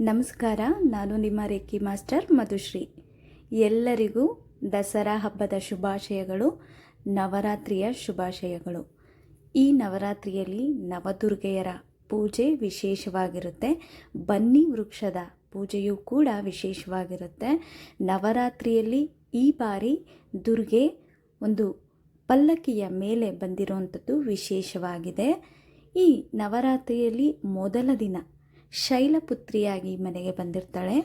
ನಮಸ್ಕಾರ, ನಾನು ನಿಮ್ಮ ರೇಖಿ ಮಾಸ್ಟರ್ ಮಧುಶ್ರೀ. ಎಲ್ಲರಿಗೂ ದಸರಾ ಹಬ್ಬದ ಶುಭಾಶಯಗಳು, ನವರಾತ್ರಿಯ ಶುಭಾಶಯಗಳು. ಈ ನವರಾತ್ರಿಯಲ್ಲಿ ನವದುರ್ಗೆಯರ ಪೂಜೆ ವಿಶೇಷವಾಗಿರುತ್ತೆ. ಬನ್ನಿ ವೃಕ್ಷದ ಪೂಜೆಯೂ ಕೂಡ ವಿಶೇಷವಾಗಿರುತ್ತೆ. ನವರಾತ್ರಿಯಲ್ಲಿ ಈ ಬಾರಿ ದುರ್ಗೆ ಒಂದು ಪಲ್ಲಕ್ಕಿಯ ಮೇಲೆ ಬಂದಿರುವಂಥದ್ದು ವಿಶೇಷವಾಗಿದೆ. ಈ ನವರಾತ್ರಿಯಲ್ಲಿ ಮೊದಲ ದಿನ ಶೈಲಪುತ್ರಿಯಾಗಿ ಮನೆಗೆ ಬಂದಿರ್ತಾಳೆ.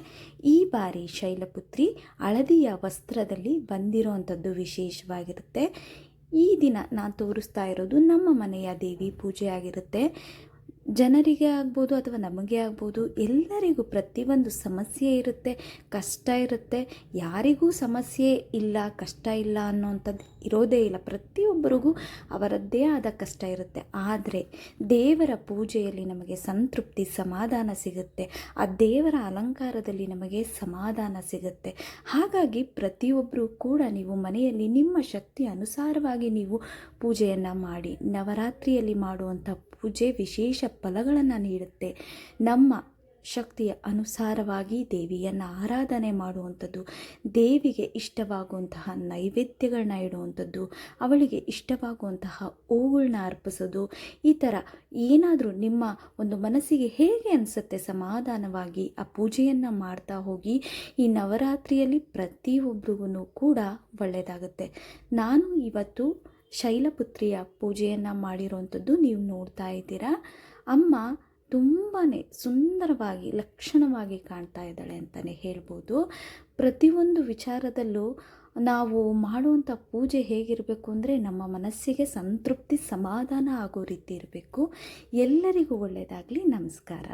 ಈ ಬಾರಿ ಶೈಲಪುತ್ರಿ ಹಳದಿಯ ವಸ್ತ್ರದಲ್ಲಿ ಬಂದಿರುವಂಥದ್ದು ವಿಶೇಷವಾಗಿರುತ್ತೆ. ಈ ದಿನ ನಾನು ತೋರಿಸ್ತಾ ಇರೋದು ನಮ್ಮ ಮನೆಯ ದೇವಿ ಪೂಜೆ ಆಗಿರುತ್ತೆ ಜನರಿಗೆ ಆಗ್ಬೋದು ಅಥವಾ ನಮಗೆ ಆಗ್ಬೋದು, ಎಲ್ಲರಿಗೂ ಪ್ರತಿಯೊಂದು ಸಮಸ್ಯೆ ಇರುತ್ತೆ, ಕಷ್ಟ ಇರುತ್ತೆ. ಯಾರಿಗೂ ಸಮಸ್ಯೆ ಇಲ್ಲ, ಕಷ್ಟ ಇಲ್ಲ ಅನ್ನೋವಂಥದ್ದು ಇರೋದೇ ಇಲ್ಲ. ಪ್ರತಿಯೊಬ್ಬರಿಗೂ ಅವರದ್ದೇ ಆದ ಕಷ್ಟ ಇರುತ್ತೆ. ಆದರೆ ದೇವರ ಪೂಜೆಯಲ್ಲಿ ನಮಗೆ ಸಂತೃಪ್ತಿ, ಸಮಾಧಾನ ಸಿಗುತ್ತೆ. ಆ ದೇವರ ಅಲಂಕಾರದಲ್ಲಿ ನಮಗೆ ಸಮಾಧಾನ ಸಿಗುತ್ತೆ. ಹಾಗಾಗಿ ಪ್ರತಿಯೊಬ್ಬರೂ ಕೂಡ ನೀವು ಮನೆಯಲ್ಲಿ ನಿಮ್ಮ ಶಕ್ತಿ ಅನುಸಾರವಾಗಿ ನೀವು ಪೂಜೆಯನ್ನು ಮಾಡಿ, ನವರಾತ್ರಿಯಲ್ಲಿ ಮಾಡುವಂಥ ಪೂಜೆ ವಿಶೇಷ ಫಲಗಳನ್ನು ನೀಡುತ್ತೆ. ನಮ್ಮ ಶಕ್ತಿಯ ಅನುಸಾರವಾಗಿ ದೇವಿಯನ್ನು ಆರಾಧನೆ ಮಾಡುವಂಥದ್ದು, ದೇವಿಗೆ ಇಷ್ಟವಾಗುವಂತಹ ನೈವೇದ್ಯಗಳನ್ನ ಇಡುವಂಥದ್ದು, ಅವಳಿಗೆ ಇಷ್ಟವಾಗುವಂತಹ ಹೂಗಳನ್ನ ಅರ್ಪಿಸೋದು, ಈ ಥರ ಏನಾದರೂ ನಿಮ್ಮ ಒಂದು ಮನಸ್ಸಿಗೆ ಹೇಗೆ ಅನಿಸುತ್ತೆ ಸಮಾಧಾನವಾಗಿ ಆ ಪೂಜೆಯನ್ನು ಮಾಡ್ತಾ ಹೋಗಿ, ಈ ನವರಾತ್ರಿಯಲ್ಲಿ ಪ್ರತಿಯೊಬ್ಬರಿಗೂ ಕೂಡ ಒಳ್ಳೆಯದಾಗುತ್ತೆ ನಾನು ಇವತ್ತು ಶೈಲಪುತ್ರಿಯ ಪೂಜೆಯನ್ನು ಮಾಡಿರುವಂಥದ್ದು ನೀವು ನೋಡ್ತಾ ಇದ್ದೀರಾ? ಅಮ್ಮ ತುಂಬಾ ಸುಂದರವಾಗಿ, ಲಕ್ಷಣವಾಗಿ ಕಾಣ್ತಾ ಇದ್ದಾಳೆ ಅಂತಲೇ ಹೇಳ್ಬೋದು. ಪ್ರತಿಯೊಂದು ವಿಚಾರದಲ್ಲೂ ನಾವು ಮಾಡುವಂಥ ಪೂಜೆ ಹೇಗಿರಬೇಕು ಅಂದರೆ ನಮ್ಮ ಮನಸ್ಸಿಗೆ ಸಂತೃಪ್ತಿ, ಸಮಾಧಾನ ಆಗೋ ರೀತಿ ಇರಬೇಕು. ಎಲ್ಲರಿಗೂ ಒಳ್ಳೆಯದಾಗಲಿ ನಮಸ್ಕಾರ.